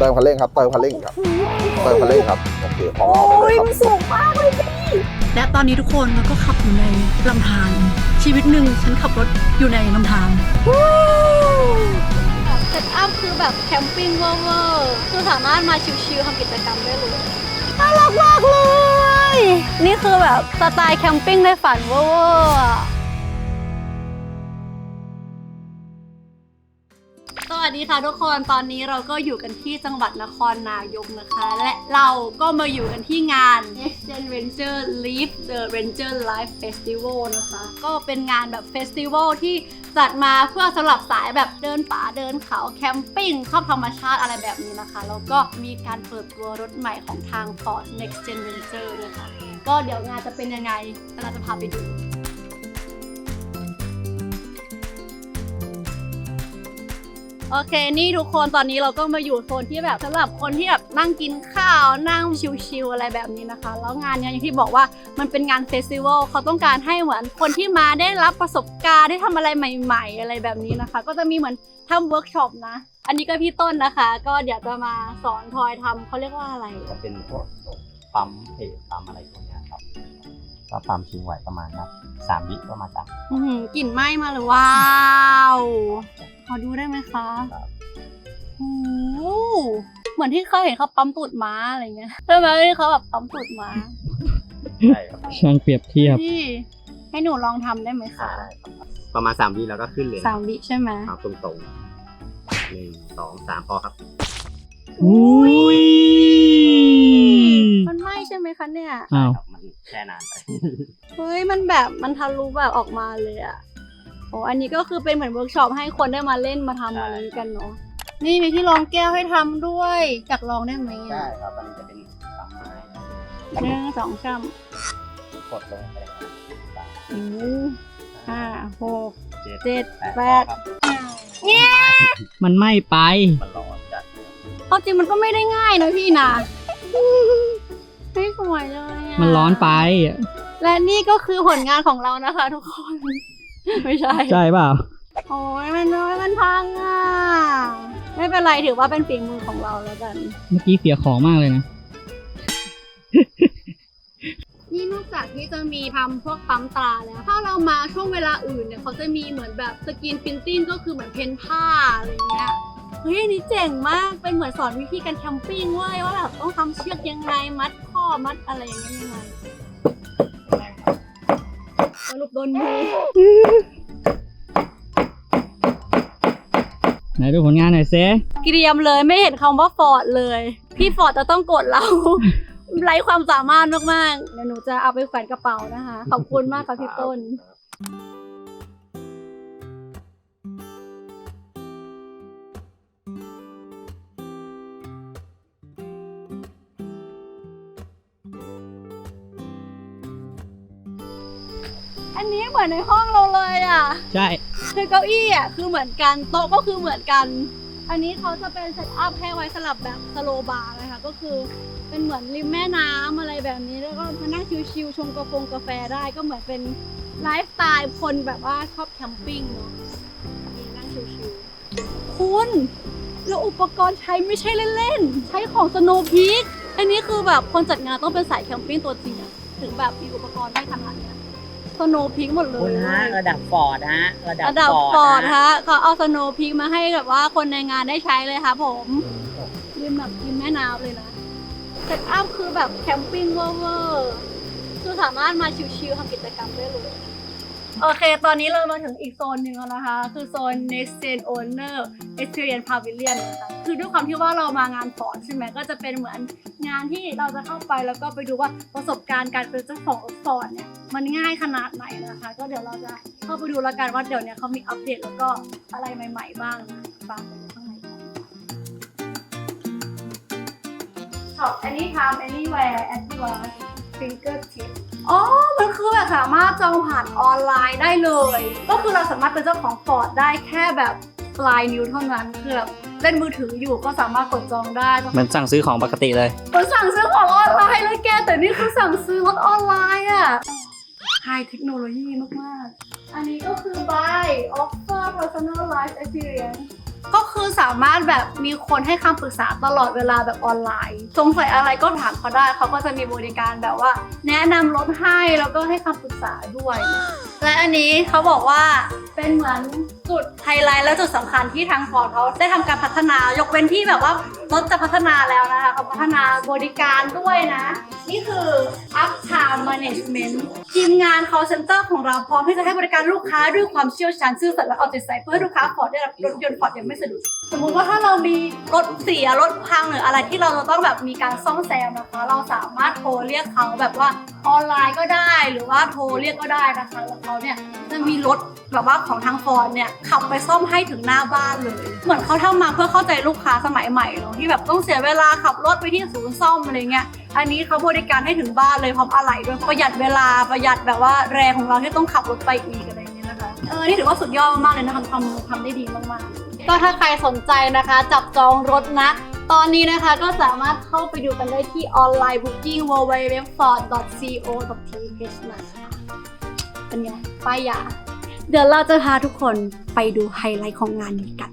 เติมคันเร่งครับเติมคันเร่งครับเติมคันเร่งครับโอเคพร้อมโอ้เอาไปเลยยครับมันสูงมากเลยพี่และตอนนี้ทุกคนเราก็ขับอยู่ในลำธารชีวิตหนึ่งฉันขับรถอยู่ในลำธารแบบเซตอัพคือแบบแคมปิ้งเวอร์ๆคือสามารถมาชิลๆทำกิจกรรมได้เลยน่ารักมากเลย นี่คือแบบสไตล์แคมปิ้งในฝันเวอร์ วัสดีค่ะทุกคนตอนนี้เราก็อยู่กันที่จังหวัดนครนายกนะคะ และเราก็มาอยู่กันที่งาน Next Gen Ranger Live the Ranger Life Festival นะคะ ก็เป็นงานแบบเฟสติวัลที่จัดมาเพื่อสำหรับสายแบบเดินป่าเดินเขาแคมปิ้งชอบธรรมชาติอะไรแบบนี้นะคะ แล้วก็มีการเปิดตัวรถใหม่ของทาง Ford Next Gen Ranger ด้วยค่ะ ก็เดี๋ยวงานจะเป็นยังไงเราจะพาไปดู โอเค นี่ทุกคนตอนนี้เราก็มาอยู่โซนที่แบบสำหรับคนที่แบบนั่งกินข้าวนั่งชิลๆอะไรแบบนี้นะคะ แล้วงานเนี้ยอย่างที่บอกว่ามันเป็นงานเฟสติวัลเขาต้องการให้เหมือนคนที่มาได้รับประสบการณ์ได้ทำอะไรใหม่ ๆ อะไรแบบนี้นะคะ ก็จะมีเหมือนทำเวิร์กช็อปนะ อันนี้ก็พี่ต้นนะคะ ก็เดี๋ยวจะมาสอนทอยทำเขาเรียกว่าอะไร จะเป็นพวกปั๊มเพจปั๊มอะไรพวกเนี้ยครับก็ปั๊มทิ้งไว้ประมาณนะสามวิก็มาจับอื้อหือกลิ่นไหม้มาเลยว้าวข อดูได้ไหมคะครับโอ้โหเหมือนที่เคยเห็นเขาปั๊มตูดม้าอะไรเงี้ยใช่ไหมที่เขาแบบปั๊มตูดม้าใช่ครับช่างเปรียบเทียบพี่ให้หนูลองทำได้ไหมคะได้ครับประมาณสามวิแล้วก็ขึ้นเลยสามวิใช่ไหมเอาตรงตรงๆหนึ่งสองสามพอครับ อุ้ยมันไหม้ใช่ไหมคะเนี่ย อ้าวครับมันแช่นานไป เฮ้ยมันแบบมันทะลุแบบออกมาเลยอะ โอ้อันนี้ก็คือเป็นเหมือนเวิร์กช็อปให้คนได้มาเล่นมาทำอะไรกันเนาะนี่มีที่รองแก้วให้ทำด้วยอยากลองได้ไหมได้อะครับอันนี้จะเป็นปั๊มไม้หนึ่งสองสามกดลงไปเลยครับสามโอ้ห้าหกเจ็ดเจ็ดแปแปดดครับมันไหม้ไป มันร้อนจัดเอาจริงมันก็ไม่ได้ง่ายนะพี่นะไม่สวยเลยอะมันร้อนไป และนี่ก็คือผลงานของเรานะคะทุกคน ไม่ใช่ ใช่เปล่าโอ้ยมันน้อยมันพังอะ ไม่เป็นไรถือว่าเป็นฝีมือของเราแล้วกัน เมื่อกี้เสียของมากเลยนะ นี่นอกจากที่จะมีทำพวกปั๊มตราแล้ว ถ้าเรามาช่วงเวลาอื่นเนี่ยเขาจะมีเหมือนแบบสกรีนพิมพ์ติ้งก็คือเหมือนเพ้นผ้าอะไรเงี้ย เฮ้ยอันนี้เจ๋งมาก เป็นเหมือนสอนวิธีการแคมปิ้งเว้ยว่าแบบต้องทำเชือกยังไง มัดข้อมัดอะไรอย่างเงี้ยยังไงส รุปโดนมือไหนดูผลงานหน่อยเซเกรียมเลยไม่เห็นคำว่าฟอร์ดเลย พี่ฟอร์ดจะต้องกดเรา ไร้ความสามารถมากๆเดี๋ยวหนูจะเอาไปแขวนกระเป๋านะคะ ขอบคุณมากค่ะพี่ต้น อันนี้เหมือนในห้องเราเลยอะ ใช่ คือเก้าอี้อะคือเหมือนกันโต๊ะก็คือเหมือนกัน อันนี้เขาจะเป็นเซตอัพให้ไว้สลับแบบสโลบาร์นะคะก็คือเป็นเหมือนริมแม่น้ำอะไรแบบนี้แล้วก็มานั่งชิลๆชงกาแฟกาแฟได้ก็เหมือนเป็นไลฟ์สไตล์คนแบบว่าชอบแคมปิ้งเนาะนี่นั่งชิลๆคุณแล้วอุปกรณ์ใช้ไม่ใช่เล่นๆ ใช้ของสโนว์พีคอันนี้คือแบบคนจัดงานต้องเป็นสายแคมปิ้งตัวจริงอะถึงแบบมีอุปกรณ์ได้ขนาดเนี้ย สโนว์พีคหมดเลยคุณฮะระดับฟอร์ดฮะระดับระดับฟฟออร์ร์ดดฮะฮะเขาเอาสโนว์พีคมาให้แบบว่าคนในงานได้ใช้เลยค่ะผมริมแบบริมแม่น้ำเลยนะเซตอัพคือแบบแคมปิ้งเวอร์ๆคือสามารถมาชิลๆทำกิจกรรมได้เลย โอเค ตอนนี้เรามาถึงอีกโซนหนึ่งแล้วนะคะ คือโซน Next Gen Owner Experience Pavilion นะคะคือด้วยความที่ว่าเรามางานฟอร์ดใช่ไหมก็จะเป็นเหมือนงานที่เราจะเข้าไปแล้วก็ไปดูว่าประสบการณ์การเป็นเจ้าของรถฟอร์ดเนี่ยมันง่ายขนาดไหนนะคะ ก็เดี๋ยวเราจะเข้าไปดูแล้วกันว่าเดี๋ยวเนี้เขามีอัปเดตแล้วก็อะไรใหม่ ๆ บ้างนะฟังไปดูข้างในกัน Shop anytime anywhere at your fingertip อ๋อ มันคือแบบสามารถจองผ่านออนไลน์ได้เลย ก็คือเราสามารถเป็นเจ้าของฟอร์ดได้แค่แบบปลายนิ้วเท่านั้นคือแบบเล่นมือถืออยู่ก็สามารถกดจองได้มันสั่งซื้อของปกติเลยเหมือนสั่งซื้อของออนไลน์เลยแก แต่นี่คือสั่งซื้อรถออนไลน์อะไฮเทคโนโลยีมาก ๆ อันนี้ก็คือ buy offer personalized experience ก็คือสามารถแบบมีคนให้คำปรึกษาตลอดเวลาแบบออนไลน์ สงสัยอะไรก็ถามเขาได้ เขาก็จะมีบริการแบบว่า แนะนำรถให้แล้วก็ให้คำปรึกษาด้วย และอันนี้เขาบอกว่าเป็นเหมือนจุดไฮไลท์และจุดสำคัญที่ทางฟอร์ดเขาได้ทำการพัฒนายกเว้นที่แบบว่ารถจะพัฒนาแล้วนะคะเขาพัฒนาบริการด้วยนะ นี่คือ Uptime Management ทีมงาน call center ของเราพร้อมที่จะให้บริการลูกค้าด้วยความเชี่ยวชาญซื่อสัตย์และเอาใจใส่เพื่อให้ลูกค้าฟอร์ดได้รับรถยนต์ฟอร์ดอย่างไม่สะดุดสมมุติว่าถ้าเรามีรถเสียรถพังหรืออะไรที่เราจะต้องแบบมีการซ่อมแซมนะคะ เราสามารถโทรเรียกเขาแบบว่าออนไลน์ก็ได้หรือว่าโทรเรียกก็ได้นะคะแล้วเขาเนี่ยจะมีรถแบบว่าของทางฟอร์ดเนี่ยขับไปซ่อมให้ถึงหน้าบ้านเลย เหมือนเขาทำมาเพื่อเข้าใจลูกค้าสมัยใหม่เนาะที่แบบต้องเสียเวลาขับรถไปที่ศูนย์ซ่อมอะไรเงี้ยอันนี้เขาบริการให้ถึงบ้านเลยพร้อมอะไหล่ด้วยประหยัดเวลาประหยัดแบบว่าแรงของเราที่ต้องขับรถไปอีกอะไรเงี้ยนะคะเออนี่ถือว่าสุดยอดมากเลยนะคะทำทำได้ดีมากๆ ก็ถ้าใครสนใจนะคะ จับจองรถนะ ตอนนี้นะคะก็สามารถเข้าไปดูกันได้ที่ออนไลน์ booking www.ford.co.th นะคะเป็นไงป้ายยาเดี๋ยวเราจะพาทุกคนไปดูไฮไลท์ของงานนี้กัน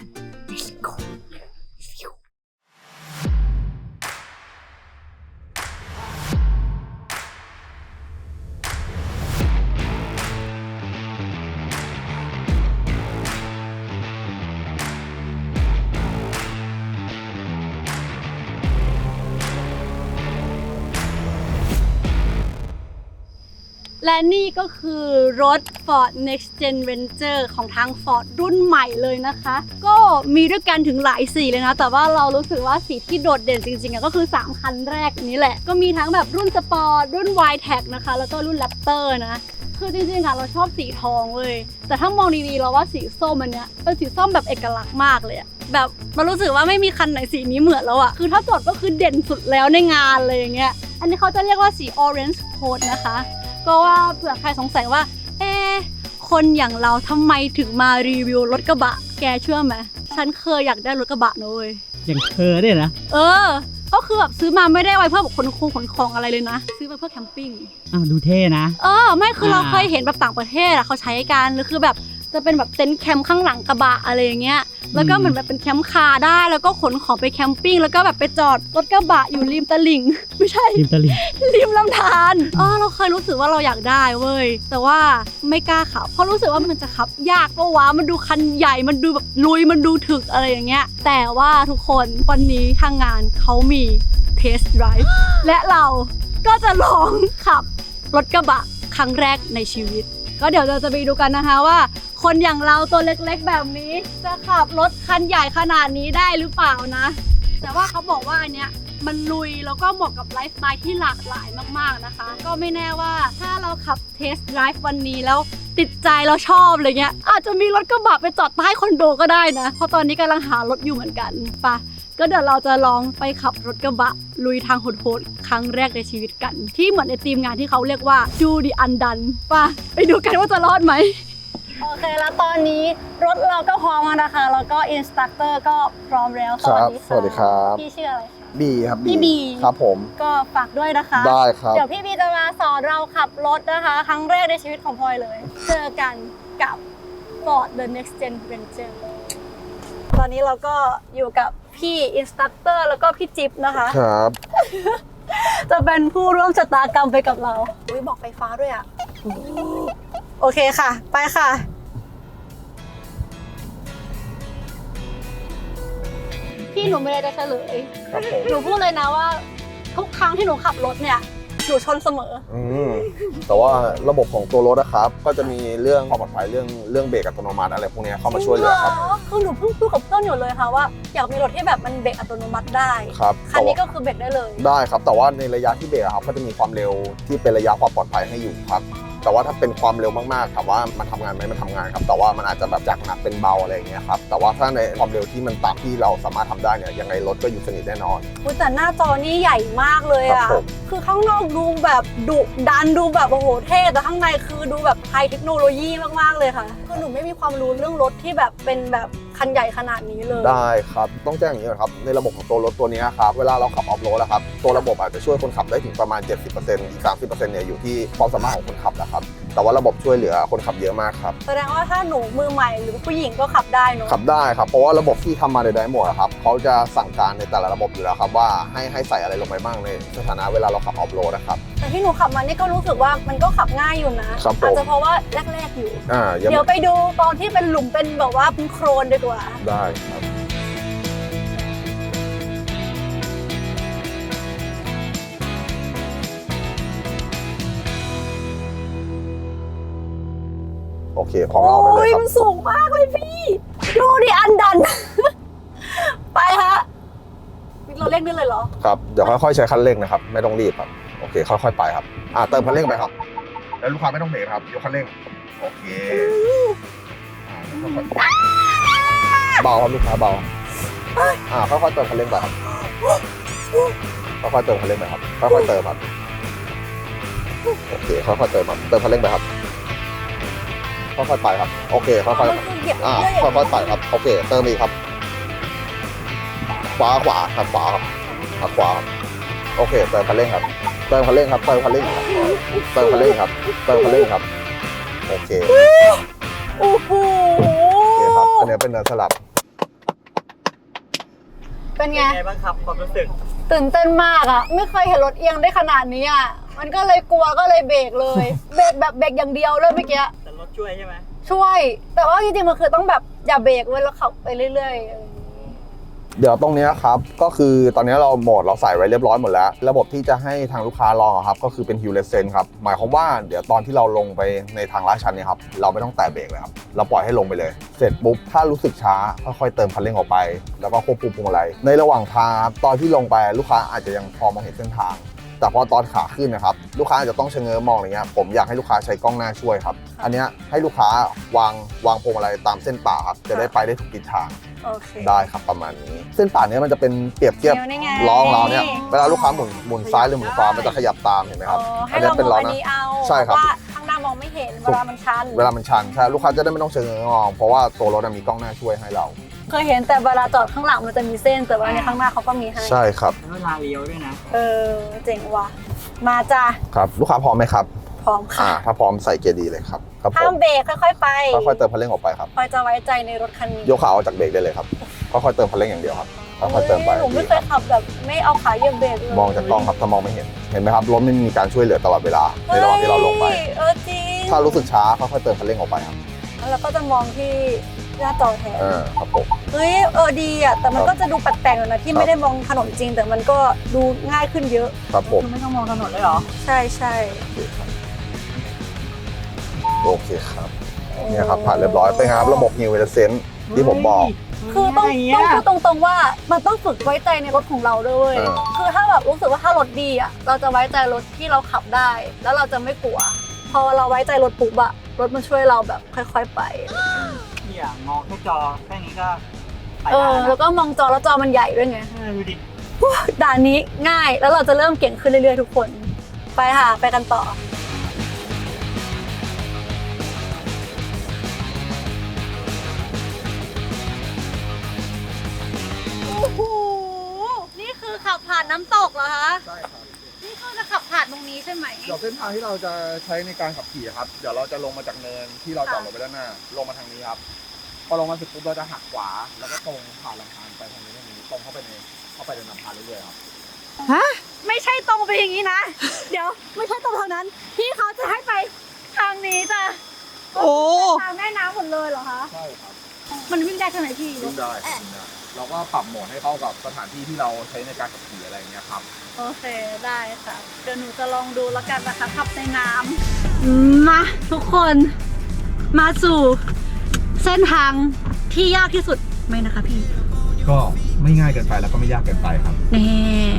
และนี่ก็คือรถ Ford Next Gen Ranger ของทาง Ford รุ่นใหม่เลยนะคะ ก็มีด้วยกันถึงหลายสีเลยนะ แต่ว่าเรารู้สึกว่าสีที่โดดเด่นจริงๆอะก็คือ 3 คันแรกนี้แหละ ก็มีทั้งแบบรุ่นสปอร์ตรุ่น y t e c นะคะ แล้วก็รุ่น Raptor นะคือจริงๆอะเราชอบสีทองเลย แต่ถ้ามองดีๆเราว่าสีส้มอันเนี้ยเป็นสีส้มแบบเอกลักษณ์มากเลยอะแบบมันรู้สึกว่าไม่มีคันไหนสีนี้เหมือนแล้วอะคือถ้าจอดก็คือเด่นสุดแล้วในงานเลยอย่างเงี้ย อันนี้เขาจะเรียกว่าสี orange coat นะคะ ก็ว่าเผื่อใครสงสัยว่า เอ๊ะคนอย่างเราทำไมถึงมารีวิวรถกระบะ แกเชื่อไหมฉันเคยอยากได้รถกระบะนะเว้ยอย่างเธอเนี่ยนะ เออ ก็คือแบบซื้อมาไม่ได้ไว้เพื่อแบบขนคงขนของอะไรเลยนะ ซื้อมาเพื่อแคมปิ้งอ้าวดูเท่นะ เออ ไม่คือเราอ่า เคยเห็นแบบต่างประเทศอะเขาใช้กันหรือคือแบบ จะเป็นแบบเต็นท์แคมป์ข้างหลังกระบะอะไรอย่างเงี้ย แล้วก็เหมือนแบบเป็นแคมป์คาร์ได้ แล้วก็ขนของไปแคมปิ้ง แล้วก็แบบไปจอดรถกระบะอยู่ริมตลิ่ง ไม่ใช่ ริมตลิ่ง ริมลำธารอ๋อเราเคยรู้สึกว่าเราอยากได้เว้ย แต่ว่าไม่กล้าขับ เพราะรู้สึกว่ามันจะขับ ยากปะวะมันดูคันใหญ่ มันดูแบบลุย มันดูถึกอะไรอย่างเงี้ย แต่ว่าทุกคนวันนี้ทางงานเขามีเทสต์ไดรฟ์และเราก็จะลองขับรถกระบะครั้งแรกในชีวิต ก็เดี๋ยวเราจะไปดูกันนะคะว่า คนอย่างเราตัวเล็กๆแบบนี้ จะขับรถคันใหญ่ขนาดนี้ได้หรือเปล่านะ แต่ว่าเขาบอกว่าอันเนี้ยมันลุยแล้วก็เหมาะกับไลฟ์สไตล์ที่หลากหลายมากๆนะคะ ก็ไม่แน่ว่าถ้าเราขับเทสต์ไดรฟ์วันนี้แล้วติดใจเราชอบอะไรเงี้ย อาจจะมีรถกระบะไปจอดใต้คอนโดก็ได้นะ เพราะตอนนี้กำลังหารถอยู่เหมือนกันปะก็เดี๋ยวเราจะลองไปขับรถกระบะ ลุยทางโหดๆครั้งแรกในชีวิตกัน ที่เหมือนในทีมงานที่เขาเรียกว่าดูดีอันดันปะไปดูกันว่าจะรอดไหม โอเคแล้วตอนนี้รถเราก็พร้อมแล้วนะคะแล้วก็อินสตัคเตอร์ก็พร้อมแล้วครับสวัสดีครับ พี่ชื่ออะไรคะ บีครับพี่บี ครับผม ก็ฝากด้วยนะคะ ได้ครับ เดี๋ยวพี่บีจะมาสอนเราขับรถนะคะ ครั้งแรกในชีวิตของพลอยเลย เจอกันกับ Ford The Next Gen Ranger ตอนนี้เราก็อยู่กับพี่อินสตัคเตอร์แล้วก็พี่จิ๊บนะคะ ครับ จะเป็นผู้ร่วมชะตากรรมไปกับเราอุ้ยบอกไฟฟ้าด้วยอะ โอเคค่ะ ไปค่ะ พี่หนูไม่ได้จะเฉลย ครับผมหนูพูดเลยนะว่า ทุกครั้งที่หนูขับรถเนี่ย หนูชนเสมอ อืมแต่ว่าระบบของตัวรถนะครับ ก็จะมีเรื่องความปลอดภัยเรื่องเรื่องเบรกอัตโนมัติอะไรพวกเนี้ยเข้ามาช่วยเหลือครับ คือหนูเพิ่งพูดกับเพื่อนอยู่เลยค่ะว่าอยากมีรถที่แบบมันเบรกอัตโนมัติได้ ครับคันนี้แต่ก็ว่าคือเบรกได้เลย ได้ครับ แต่ว่าในระยะที่เบรกอะครับ ก็จะมีความเร็วที่เป็นระยะความปลอดภัยให้อยู่ครับ แต่ว่าถ้าเป็นความเร็วมากๆถามว่ามันทำงานไหมมันทำงานครับแต่ว่ามันอาจจะแบบจากหนักเป็นเบาอะไรอย่างเงี้ยครับแต่ว่าถ้าในความเร็วที่มันต่ำที่เราสามารถทำได้เนี่ยยังไงรถก็อยู่สนิทแน่นอนอุ๊ยแต่หน้าจอนี่ใหญ่มากเลยครัอะบผมคือข้างนอกดูแบบดุดันดูแบบโอ้โหเท่แต่ข้างในคือดูแบบไฮเทคโนโลยีมากๆเลยค่ะ คือหนูไม่มีความรู้เรื่องรถที่แบบเป็นแบบคันใหญ่ขนาดนี้เลย ได้ครับต้องแจ้งอย่างนี้ก่อนครับในระบบของตัวรถตัวนี้ครับเวลาเราขับออฟโรดนะครับตัวระบบอาจจะช่วยคนขับได้ถึงประมาณ 70%อีก30%เนี่ยอยู่ที่ความสามารถของคนขับนะครับ แต่ว่าระบบช่วยเหลือคนขับเยอะมากครับ แสดงว่าถ้าหนูมือใหม่หรือผู้หญิงก็ขับได้เนอะขับได้ครับ เพราะว่าระบบที่ทำมาในไดโหมดอะครับเขาจะสั่งการในแต่ละระบบอยู่แล้วครับว่าให้ให้ใส่อะไรลงไปบ้างในสถานะเวลาเราขับออฟโรดนะครับ แต่ที่หนูขับมานี่ก็รู้สึกว่ามันก็ขับง่ายอยู่นะครับผม อาจจะเพราะว่าแรกๆอยู่ อ่ายังเดี๋ยวไปดูตอนที่เป็นหลุมเป็นแบบว่าเป็นโครนดีกว่า ได้ครับ เคพร้อมเราไปโอ้เลยยครับมันสูงมากเลยพี่ ดูดิอันดัน ไปฮะเราเร่งได้เลยเหรอ ครับ เดี๋ยวค่อยๆใช้คันเร่งนะครับ ไม่ต้องรีบครับ โอเค ค่อยๆไปครับ อ่าเติมคันเร่งไปครับ แล้วลูกค้าไม่ต้องเบรกครับ ยกคันเร่ง โอเคอ่าค่อยๆเบาครับลูกค้าเบา อ่าค่อยๆเติมคันเร่งไปครับ ค่อยๆเติมคันเร่งไปครับ ค่อยๆเติมครับ โอเค ค่อยๆเติมครับ เติมคันเร่งไปครับ ค่อยๆไปครับ โอเค ค่อยๆมันคือเหยียบอ่าเรื่อยๆค่อยๆไปครับโอเคเติมอีกครับ ขวาขวาครับขวาครับครับขวาครับโอเคเติมคันเร่งครับเติมคันเร่งครับเติมคันเร่งครับเติมคันเร่งครับเติมคันเร่งครับโอเคโอ้โหโอเคครับอันนี้เป็นเนินสลับเป็นไง ไงบ้างครับความรู้สึกตื่นเต้นมากอะ ไม่เคยเห็นรถเอียงได้ขนาดนี้อะ มันก็เลยกลัวก็เลยเบรกเลย เบรกแบบเบรกอย่างเดียวเลยเมื่อกี้แต่ รถช่วยใช่ไหมช่วย แต่ว่าจริงๆมันคือต้องแบบอย่าเบรกเว้ยแล้วขับไปเรื่อยๆอะไรอย่างงี้เดี๋ยวตรงเนี้ยครับ ก็คือตอนนี้เราโหมดเราใส่ไว้เรียบร้อยหมดแล้ว ระบบที่จะให้ทางลูกค้าลองอะครับ ก็คือเป็น Hill Descent ครับ หมายความว่าเดี๋ยวตอนที่เราลงไปในทางลาดชันเนี่ยครับ เราไม่ต้องแตะเบรกเลยครับ เราปล่อยให้ลงไปเลย เสร็จปุ๊บ ถ้ารู้สึกช้าค่อยๆเติมคันเร่งออกไป แล้วก็ควบคุมพวงมาลัยในระหว่างทางครับตอนที่ลงไปลูกค้าอาจจะยังพอมองเห็นเส้นทาง แต่พอตอนขาขึ้นนะครับลูกค้าอาจจะต้องชะเง้อมองอะไรเงี้ยผมอยากให้ลูกค้าใช้กล้องหน้าช่วยครับ อันเนี้ยให้ลูกค้าวางวางพวงมาลัยตามเส้นป่าครับจะได้ไปได้ถูกทิศทางโอเค ได้ครับประมาณนี้ เส้นป่านเนี้ยมันจะเป็นเปรียบเทียบเดี๋ยวนี่ไง ล้อของเราเนี่ยเวลาลูกค้าหมุนหมุนซ้ายหรือหมุนขวามันจะขยับตามเห็นไหมครับ อ๋อให้อันเนี้เรายเป็นมล้อองอันนะนี้เอาใช่ครับว่าข้างหน้ามองไม่เห็นเวลามันชัน เวลามันชันใช่ลูกค้าจะได้ไม่ต้องเชิงเงอมองเพราะว่าตัวรถอะมีกล้องหน้าช่วยให้เรา เคยเห็นแต่เวลาจอดข้างหลังมันจะมีเส้นแต่ว่าในข้างหน้าเขาก็มีให้ใช่ครับแล้วเวลาเลี้ยวด้วยนะ เออเจ๋งว่ะมาจ้าครับลูกค้าพร้อมไหมครับพร้อมอ่าค่ะถ้าพร้อมใส่เกียร์ดีเลยครับครับผห้ามมเบรกค่อยๆไปค่อยๆเติมคันเร่งออกไปครับ พลอยจะไว้ใจในรถคันนี้ยกขาออกจากเบรกได้เลยครับค่อยๆเติมคันเร่งอย่างเดียวครับค่อยๆเติมไปหนูไม่ดีเคคยรับขับแบบไม่เอาขาเหยียบเบรกเลยมองจากกล้องครับถ้ามองไม่เห็นเห็นไหมครับรถไม่มีการช่วยเหลือตลอดเวลาในระหว่างที่เราลงไป ฮ้ยเออจริงถ้ารู้สึกช้าค่อยๆเติมคันเร่งออกไปครับแล้วก็จะมองที่ หน้าจอแทนอ่าครับผมเฮ้ยเออดีอะแต่มันก็จะดูแปลกๆหน่อยนะที่ครับไม่ได้มองถนนจริง แต่มันก็ดูง่ายขึ้นเยอะ ครับผมคือไม่ต้องมองถนนเลยเหรอ ใช่ใช่โอเคครับเนี่ยครับผ่านเรียบร้อยเป็นไงครับระบบนิวเวลเซนที่ผมบอก คือต้องง่ายต้องอะพูดตรงๆว่ามันต้องฝึกไว้ใจในรถของเราด้วยเวยเออ คือถ้าแบบรู้สึกว่าถ้ารถดีอะเราจะไว้ใจรถที่เราขับได้ แล้วเราจะไม่กลัว พอเราไว้ใจรถปุ๊บอะรถมันช่วยเราแบบค่อย ๆ ไป เนี่ยมองแค่จอแค่นี้ก็ไปเอได้อ แล้แล้ววก็มองจอแล้วจอมันใหญ่ด้วยไง เออดูดิด่านนี้ง่ายแล้วเราจะเริ่มเก่งขึ้นเรื่อยๆทุกคน ไปค่ะ ไปกันต่อ โอ้โห นี่คือขับผ่านน้ำตกเหรอคะ ใช่ครับนี่คือ จะขับผ่านตรงนี้ใช่ไหม เดี๋ยวเส้นทางที่เราจะใช้ในการขับขี่ครับ เดี๋ยวเราจะลงมาจากเนินที่เราจอดรถไปด้านหน้า ลงมาทางนี้ครับ พอลงมาเสร็จปุ๊บเราจะหักขวา แล้วก็ตรงผ่านลำธารไปทางนี้ทางนี้ตรงเข้าไปในเข้าไปในลำธารเรื่อยๆครับไม่ใช่ตรงไปอย่างนี้นะ เดี๋ยวไม่ใช่ตรงทางนั้น พี่เขาจะให้ไปทางนี้จ้ะโอ้ ทางแม่น้ำหมดเลยเหรอคะ ใช่ครับ มันวิ่งได้ใช่ไหมพี่ วิ่งได้ครับวิ่งได้ เราก็ปรับโหมดให้เข้ากับสถานที่ที่เราใช้ในการขับขี่อะไรอย่างเงี้ยครับ โอเคได้ค่ะ เดี๋ยวหนูจะลองดูแล้วกันนะคะขับในน้ำมาทุกคนมาสู่เส้นทางที่ยากที่สุดไหมนะคะพี่ก็ไม่ง่ายเกินไปแล้วก็ไม่ยากเกินไปครับนี่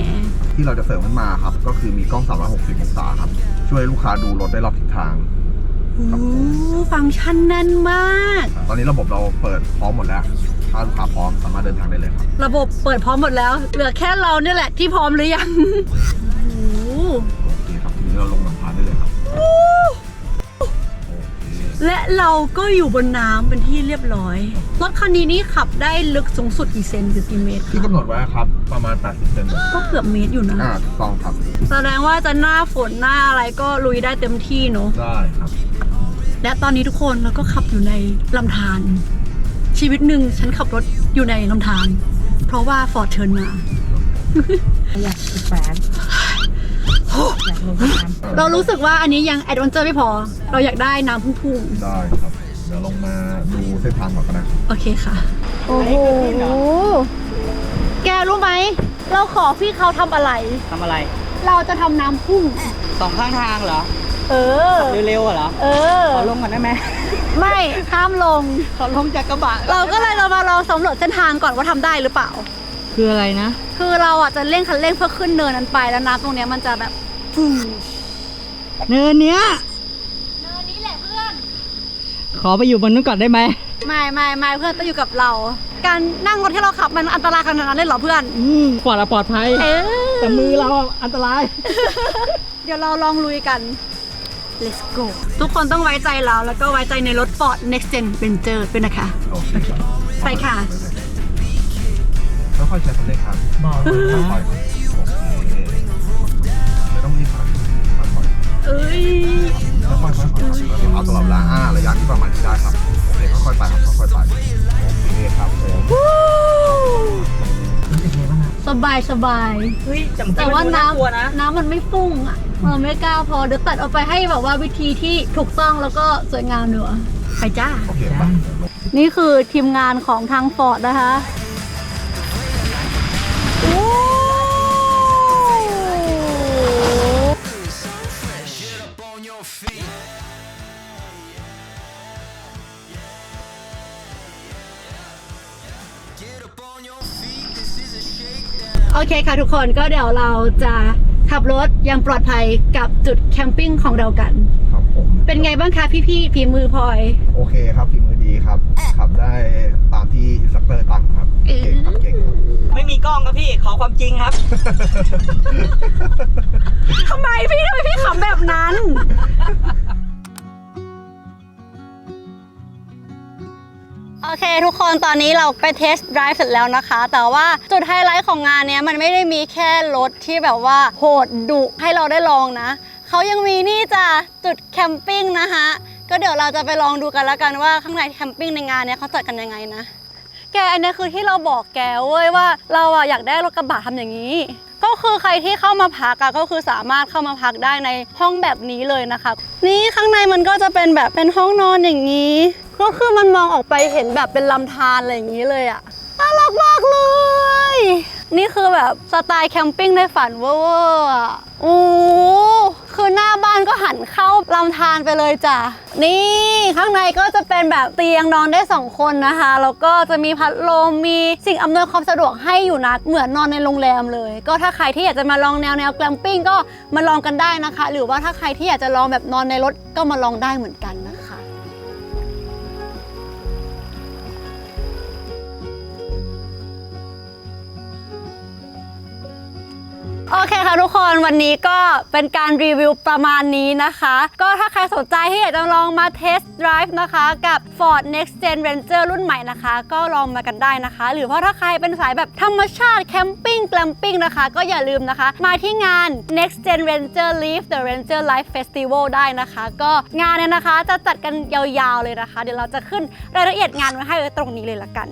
ที่เราจะเสริมขึ้นมาครับ ก็คือมีกล้อง 360 องศาครับ ช่วยลูกค้าดูรถได้รอบทิศทางโอ้ฟังก์ชันแน่นมาก ตอนนี้ระบบเราเปิดพร้อมหมดแล้วถ้าลูกค้าพร้อมสามารถเดินทางได้เลยครับ ระบบเปิดพร้อมหมดแล้ว เหลือแค่เราเนี่ยแหละที่พร้อมหรือยังโอ้โอเคครับทีนี้เราลงลำธารได้เลยครับโอเคและเราก็อยู่บนน้ำเป็นที่เรียบร้อย รถคันนี้นี่ขับได้ลึกสูงสุดกี่เซนหรือกี่เมตรที่คะกำหนดไว้ครับ ประมาณ 80เซนก็เกือบเมตรอยู่นะอ่าถูกต้องครับ แสดงว่าจะหน้าฝนหน้าอะไรก็ลุยได้เต็มที่เนอะได้ครับ และตอนนี้ทุกคนเราก็ขับอยู่ในลำธารชีวิตหนึ่งฉันขับรถอยู่ในลำธารเพราะว่าฟอร์ดเชิญมา อยากอีกแฟนอยากลงน้ำเรารู้สึกว่าอันนี้ยังแอดเวนเจอร์ไม่พอ เราอยากได้น้ำพุ่งได้ครับ เดี๋ยวลงมาดูเส้นทางก่อนก็ได้ๆโอเคค่ะ โอ้โห แกรู้ไหม เราขอพี่เขาทำอะไร ทำอะไรเราจะทำน้ำพุ่ง สองข้างทางเหรอ เออ เร็วๆอะเหรอเออ ขอลงก่อนได้ไหมไม่ห้ามลง ขอลงจากกระบะเราก็เลยเรามาลองสำรวจเส้นทางก่อนว่าทำได้หรือเปล่า คืออะไรนะ คือเราอะจะเร่งคันเร่งเพื่อขึ้นเนินนั้นไปแล้วน้ำตรงเนี้ยมันจะแบบพุ่งเนินเนี้ย เนินนี้แหละเพื่อน ขอไปอยู่บนนู้นก่อนได้ไหมไม่ไม่ไม่เพื่อนต้องอยู่กับเรา การนั่งรถที่เราขับมันอันตรายขนาดนั้นเลยเหรอเพื่อน อืมปลอดอะปลอดภัย เออ แต่มือเราอะอันตราย เดี๋ยวเราลองลุยกัน let's go ทุกคนต้องไว้ใจเราแล้วก็ไว้ใจในรถ Ford Next Gen Ranger ด้วยนะคะโอเคครับไปค่ะ ค่อยๆใช้คันเร่งครับบอกค่อยๆโอเคไม่ต้องรีบครับค่อยๆ เอ้ย ค่อยๆค่อยๆครับเอาตลอดเวลาอ่าระยะที่ประมาณที่ได้ครับโอเคค่อยๆไปครับค่อยๆไปโอเคครับผม สบายสบาย เฮ้ยแต่แต่ว่าน้กลัวนะำน้ำมันไม่ฟุ้งอะเราไม่กล้าพอเดี๋ยวตัดเอาไปให้แบบว่าวิธีที่ถูกต้องแล้วก็สวยงามเนอะไปจ้า โอเคไปนี่คือทีมงานของทางฟอร์ดนะคะ เคค่ะทุกคนก็เดี๋ยวเราจะขับรถอยังปลอดภัยกับจุดแคมปิ้งของเรากัน ครับผมเป็นไงบ้างคะพี่ๆฝีมือพลอย โอเคครับฝีมือดีครับขับได้ตามที่อินสตรัคเตอร์ตั้งครับเก่งครับเก่งครับ ไม่มีกล้องครับพี่ขอความจริงครับ ทำไมพี่ทำไมพี่ขำแบบ เคทุกคนตอนนี้เราไปเทสต์ไดรฟ์เสร็จแล้วนะคะ แต่ว่าจุดไฮไลท์ของงานเนี้ยมันไม่ได้มีแค่รถที่แบบว่าโหดดุให้เราได้ลองนะ เขายังมีนี่จ้ะจุดแคมปิ้งนะคะก็เดี๋ยวเราจะไปลองดูกันแล้วกันว่าข้างในแคมปิ้งในงานเนี้ยเขาจัดกันยังไงนะ แกอันนี้คือที่เราบอกแกเว้ยว่าเราอะอยากได้รถกระบะทำอย่างนี้ ก็คือใครที่เข้ามาพักอะก็คือสามารถเข้ามาพักได้ในห้องแบบนี้เลยนะคะ นี่ข้างในมันก็จะเป็นแบบเป็นห้องนอนอย่างนี้ ก็คือมันมองออกไปเห็นแบบเป็นลำธารอะไรอย่างนี้เลยอะน่ารักมากเลย นี่คือแบบสไตล์แคมปิ้งในฝันเวอร์อะโอ้คือหน้าบ้านก็หันเข้าลำธารไปเลยจ้ะ นี่ข้างในก็จะเป็นแบบเตียงนอนได้สองคนนะคะ แล้วก็จะมีพัดลม มีสิ่งอำนวยความสะดวกให้อยู่นะ เหมือนนอนในโรงแรมเลย ก็ถ้าใครที่อยากจะมาลองแนวแนวแกลมปิ้งก็มาลองกันได้นะคะ หรือว่าถ้าใครที่อยากจะลองแบบนอนในรถก็มาลองได้เหมือนกันนะคะ โอเคค่ะทุกคนวันนี้ก็เป็นการรีวิวประมาณนี้นะคะ ก็ถ้าใครสนใจที่อยากจะลองมาเทสต์ไดรฟ์นะคะ กับ Ford Next Gen Ranger รุ่นใหม่นะคะ ก็ลองมากันได้นะคะ หรือว่าถ้าใครเป็นสายแบบธรรมชาติแคมปิ้งแกลมปิ้งนะคะ ก็อย่าลืมนะคะ มาที่งาน Next Gen Ranger Live the Ranger Life Festival ได้นะคะ ก็งานเนี่ยนะคะจะจัดกันยาวๆเลยนะคะ เดี๋ยวเราจะขึ้นรายละเอียดงานไว้ให้ตรงนี้เลยละกัน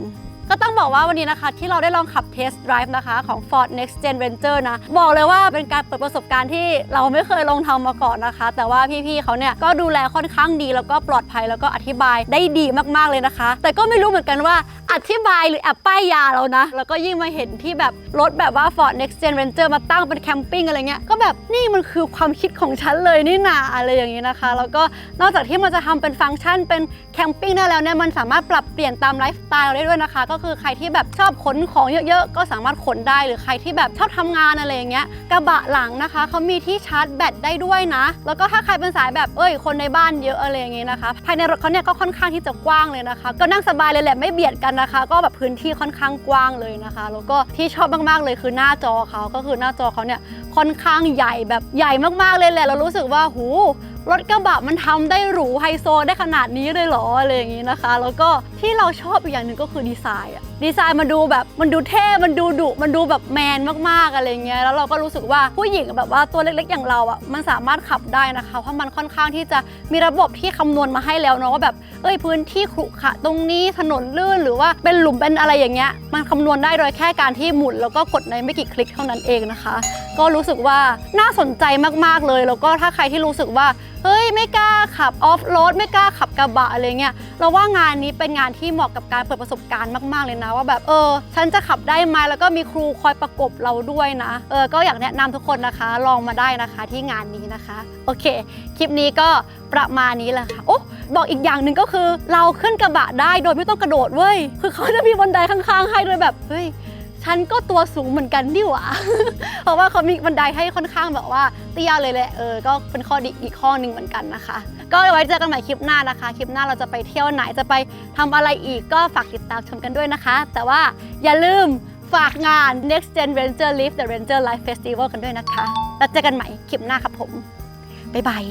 ก็ต้องบอกว่าวันนี้นะคะ ที่เราได้ลองขับเทสต์ไดรฟ์นะคะ ของ Ford Next Gen Ranger นะ บอกเลยว่าเป็นการเปิดประสบการณ์ที่เราไม่เคยลองทำมาก่อนนะคะ แต่ว่าพี่ๆเขาเนี่ยก็ดูแลค่อนข้างดีแล้วก็ปลอดภัยแล้วก็อธิบายได้ดีมากๆเลยนะคะ แต่ก็ไม่รู้เหมือนกันว่าอธิบายหรือแอบป้ายยาเรานะ แล้วก็ยิ่งมาเห็นที่แบบรถแบบว่า Ford Next Gen Ranger มาตั้งเป็นแคมปิ้งอะไรเงี้ยก็แบบนี่มันคือความคิดของฉันเลยนี่นาอะไรอย่างนี้นะคะ แล้วก็นอกจากที่มันจะทำเป็นฟังก์ชันเป็นแคมปิ้งได้แล้วเนี่ยมันสามารถปรับเปลี่ยนตามไลฟ์สไตล์ได้ด้วยนะคะก็็คือใครที่แบบชอบขนของเยอะๆ ก็สามารถขนได้หรือใครที่แบบชอบทำงานอะไรอย่างเงี้ยกระบะหลังนะคะเขามีที่ชาร์จแบตได้ด้วยนะ แล้วก็ถ้าใครเป็นสายแบบเอ้ยคนในบ้านเยอะอะไรอย่างเงี้ยนะคะภายในรถเขาเนี่ยก็ค่อนข้างที่จะกว้างเลยนะคะ ก็นั่งสบายเลยแหละไม่เบียดกันนะคะ ก็แบบพื้นที่ค่อนข้างกว้างเลยนะคะ แล้วก็ที่ชอบมากๆเลยคือหน้าจอเขาก็คือหน้าจอเขาเนี่ยค่อนข้างใหญ่แบบใหญ่มากๆเลยแหละเรารู้สึกว่าหู รถกระบะมันทำได้หรูไฮโซได้ขนาดนี้เลยเหรออะไรอย่างนี้นะคะ แล้วก็ที่เราชอบอีกอย่างหนึ่งก็คือดีไซน์อะดีไซน์มันดูแบบมันดูเท่มันดูดุมันดูแบบแมนมากๆอะไรเงี้ยแล้วเราก็รู้สึกว่าผู้หญิงแบบว่าตัวเล็กๆอย่างเราอะมันสามารถขับได้นะคะเพราะมันค่อนข้างที่จะมีระบบที่คำนวณมาให้แล้วเนาะว่าแบบเอ้ยพื้นที่ขรุขระตรงนี้ถนนลื่นหรือว่าเป็นหลุมเป็นอะไรอย่างเงี้ยมันคำนวณได้โดยแค่การที่หมุนแล้วก็กดในไม่กี่คลิกเท่านั้นเองนะคะ ก็รู้สึกว่าน่าสนใจมากๆเลย แล้วก็ถ้าใครที่รู้สึกว่า เฮ้ยไม่กล้าขับออฟโรดไม่กล้าขับกระบะอะไรเงี้ยเราว่างานนี้เป็นงานที่เหมาะกับการเปิดประสบการณ์มาก ๆ เลยนะ ว่าแบบเออ ฉันจะขับได้ไหมแล้วก็มีครูคอยประกบเราด้วยนะเออก็อยากแนะนำทุกคนนะคะ ลองมาได้นะคะที่งานนี้นะคะ โอเค คลิปนี้ก็ประมาณนี้แหละค่ะโอ้บอกอีกอย่างหนึ่งก็คือ เราขึ้นกระบะได้โดยไม่ต้องกระโดดเว้ยคือเขาจะมีบันไดข้างๆ ให้ด้วยแบบเฮ้ย ฉันก็ตัวสูงเหมือนกันนี่หว่า เพราะว่าเขามีบันไดให้ค่อนข้างแบบว่าเตี้ยเลยแหละเออก็เป็นข้อดีอีกข้อหนึ่งเหมือนกันนะคะ ก็ไว้เจอกันใหม่คลิปหน้านะคะ คลิปหน้าเราจะไปเที่ยวไหนจะไปทำอะไรอีกก็ฝากติดตามชมกันด้วยนะคะ แต่ว่าอย่าลืมฝากงาน Next Gen Ranger Live the Ranger Life Festival กันด้วยนะคะ แล้วเจอกันใหม่คลิปหน้าครับผม บ๊ายบาย